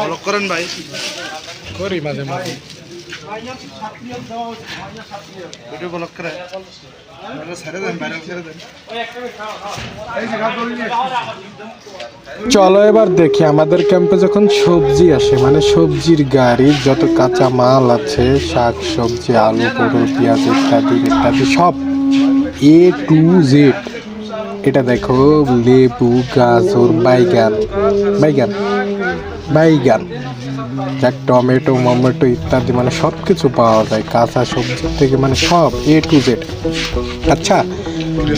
Block করেন ভাই। করি মাঝে মাঝে। ভিডিও ব্লক করে। ছেড়ে দেন ভাইরাল ছেড়ে দেন। চলো এবার দেখি আমাদের ক্যাম্পে যখন সবজি আসে মানে সবজির গাড়ি যত কাঁচা মাল আছে শাক সবজি আলু পটল পেঁয়াজ ইত্যাদি ইত্যাদি সব এ টু জেড এটা দেখো লেবু গাজর বাইগান। বাইগান। বাইগান, যাক টমেটো, মমেটো ইত্যাদি মানে সব কিছু পাওয়া যায়, কাঁচা সবজি থেকে মানে সব এ টু জেড আচ্ছা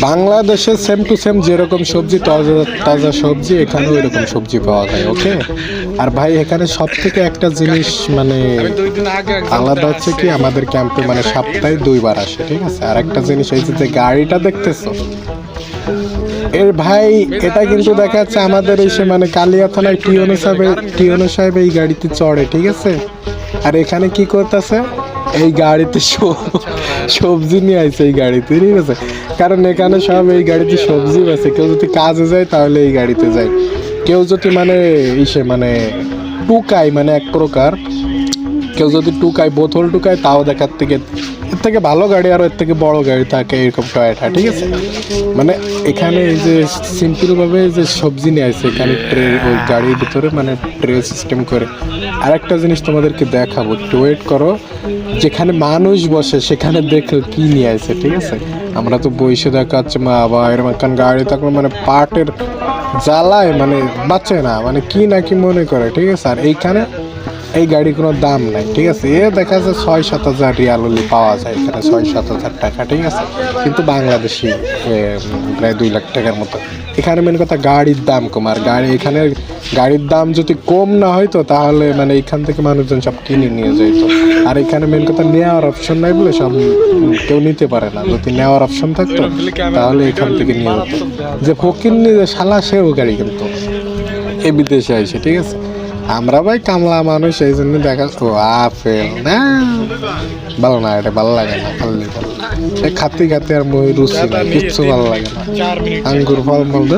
বাংলাদেশে সেম টু সেম যেরকম সবজি, তাজা তাজা সবজি, এখানেও এরকম সবজি পাওয়া যায় ওকে আর ভাই, এখানে সব থেকে একটা জিনিস মানে আলাদা হচ্ছে কি, আমাদের ক্যাম্পে মানে সপ্তাহে দুইবার আসে, ঠিক আছে? আর একটা জিনিস এই যে, গাড়িটা দেখতেছো? এর ভাই, এটা কিন্তু দেখা যাচ্ছে আমাদের এসে মানে কালিয়া থানায় টিওনো সাহেব টিওনো সাহেব এই গাড়িতে চড়ে, ঠিক আছে? আর এখানে কি করতেছে? এই গাড়িতে সব- সবজি নিয়ে আসছে এই গাড়িতে, ঠিক আছে? কারণ এখানে সব এই গাড়িতে সবজি আছে কেউ যদি কাজে যায়, তাহলে এই গাড়িতে যায়। কেউ যদি মানে ইসে মানে টুকাই মানে এক প্রকার কেউ যদি টুকায় বোতল টুকায়, তাও দেখার থেকে এর থেকে ভালো গাড়ি আর এর থেকে বড় গাড়ি থাকে এরকম টয়টা ঠিক আছে? মানে এখানে এই যে সিম্পলভাবে যে সবজি নিয়ে আসছে এখানে ট্রে ওই গাড়ির ভিতরে মানে ট্রে সিস্টেম করে। আর একটা জিনিস তোমাদেরকে দেখাবো একটু ওয়েট করো, যেখানে মানুষ বসে, সেখানে দেখো কি নিয়ে আসছে ঠিক আছে? আমরা তো বইসে দেখাচ্ছে মা বা এরকম একখান গাড়ি থাকলে মানে পাটের জ্বালায় মানে বাঁচে না মানে কি না কি মনে করে, ঠিক আছে? আর এইখানে এই গাড়ি কোনো দাম নাই, ঠিক আছে? এ দেখা যাচ্ছে ছয়, সাত হাজার রিয়াল পাওয়া যায়, এখানে ছয়, সাত হাজার টাকা, ঠিক আছে? কিন্তু বাংলাদেশি প্রায় দুই লাখ টাকার মতো। এখানে মেন কথা গাড়ির দাম কম, আর গাড়ি, এখানে গাড়ির দাম যদি কম না হয়তো তাহলে মানে এখান থেকে মানুষজন সব কিনে নিয়ে যাইতো। আর এখানে মেন কথা নেওয়ার অপশন নাই বলে সব কেউ নিতে পারে না। যদি নেওয়ার অপশন থাকতো, তাহলে এখান থেকে নিয়ে যেত। যে ফকির নিয়ে শালা, সেও গাড়ি কিন্তু। এ বিদেশে আইসে, ঠিক আছে? আমরা ভাই কামলা মানুষ, এই জন্য দেখা তো আপেল, না। ভালো না, এটা ভালো লাগে না, ভালো লাগে খাতে খাতে আর মই রুচি না কিচ্ছু ভালো লাগে না। আঙ্গুর ফল মল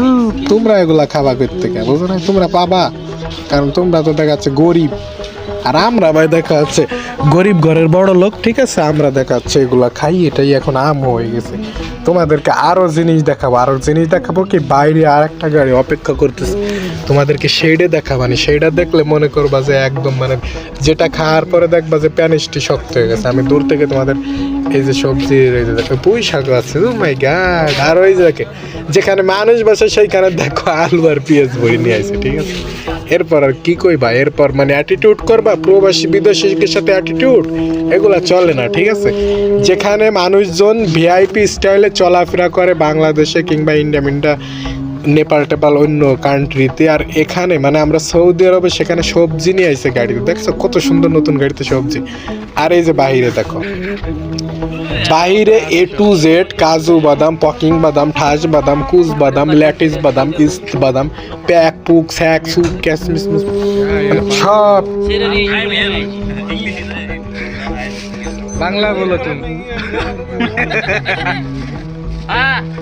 তোমরা এগুলা খাবা করতে কে বুঝো না তোমরা পাবা, কারণ তোমরা তো দেখাচ্ছে গরিব। আর আমরা ভাই দেখা যাচ্ছে গরিব ঘরের বড় লোক, ঠিক আছে? আমরা দেখা যাচ্ছে এগুলা খাই, এটাই এখন আম হয়ে গেছে। তোমাদেরকে আরও জিনিস দেখাবো, আরও জিনিস দেখাবো কি বাইরে আর একটা গাড়ি অপেক্ষা করতেছে। তোমাদেরকে সেইটা দেখাবানি সেইটা দেখলে মনে করবা যে একদম মানে যেটা খাওয়ার পরে দেখবা যে প্যানিসটি শক্ত হয়ে গেছে। আমি দূর থেকে তোমাদের এই যে সবজি পুঁই শাক আছে। মাই গাড আর ওই দেখে, যেখানে মানুষ বসে সেইখানে দেখো আলু আর পেঁয়াজ ভরে নিয়ে আসে, ঠিক আছে? এরপর আর কি কইবা? এরপর মানে অ্যাটিটিউড করবা? প্রবাসী বিদেশিকের সাথে অ্যাটিটিউড এগুলা চলে না, ঠিক আছে? যেখানে মানুষজন ভিআইপি স্টাইলে চলাফেরা করে বাংলাদেশে কিংবা ইন্ডিয়া মিন্ডিয়া নেপাল টেপাল অন্য কান্ট্রিতে আর এখানে মানে আমরা সৌদি আরবে সেখানে সবজি নিয়ে আইছে গাড়িতে। দেখছ কত সুন্দর নতুন গাড়িতে সবজি। আর এই যে বাহিরে দেখো। বাইরে এ টু জেড কাজু বাদাম পকিং বাদাম ঠাস বাদাম কুচ বাদাম ল্যাটিস বাদাম ইস্ত বাদাম প্যাক পুক স্যাক সুপ ক্যাসমিস মিস মানে সব বাংলা বলো তুমি।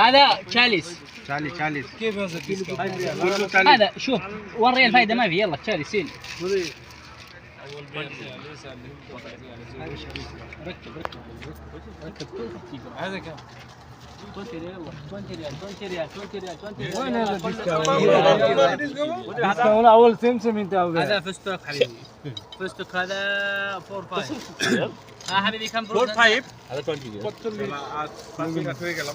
هذا تشاليس. كيف هذا شوف وري الفائده ما في. يلا تعالي 20 ريال 20 ريال 20 ريال 20 ريال 20 ريال اول سمسم انت هذا هذا هذا 20 ريال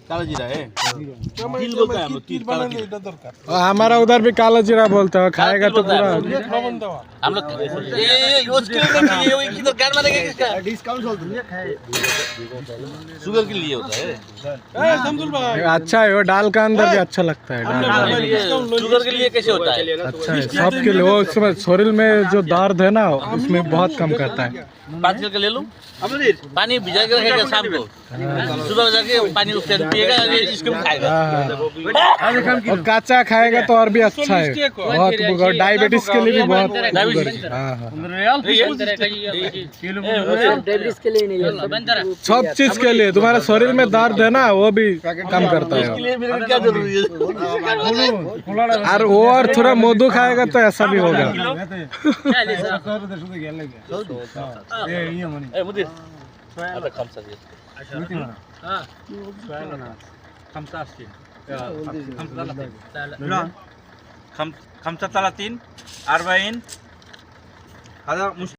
हमारा उधर भी काला जीरा बोलता है खाएगा तो पूरा। ये शुगर के लिए होता है। अच्छा है वो डाल का अंदर भी अच्छा लगता है शुगर के लिए कैसे होता है? अच्छा है सबके लिए वो उसमें शरीर में जो दर्द है ना उसमें बहुत कम करता है। ले लूँ? पानी भिजा के रखेगा शाम को। सुबह जाके पानी उसके खाएगा। हाँ और कच्चा खाएगा तो और भी अच्छा है। बहुत डायबिटीज़ के लिए भी बहुत Diabetes? हाँ। हाँ डायबिटीज़ के लिए नहीं है। बंदर सब चीज़ के लिए। तुम्हारे शरीर में दर्द है ना वो भी कम करता है। इसके लिए मेरे को क्या ज़रूरी है? और वो और थोड़ा मधु खाएगा तो ऐसा भी होगा। خمسة وستين خمسة ثلاثين أربعين هذا مش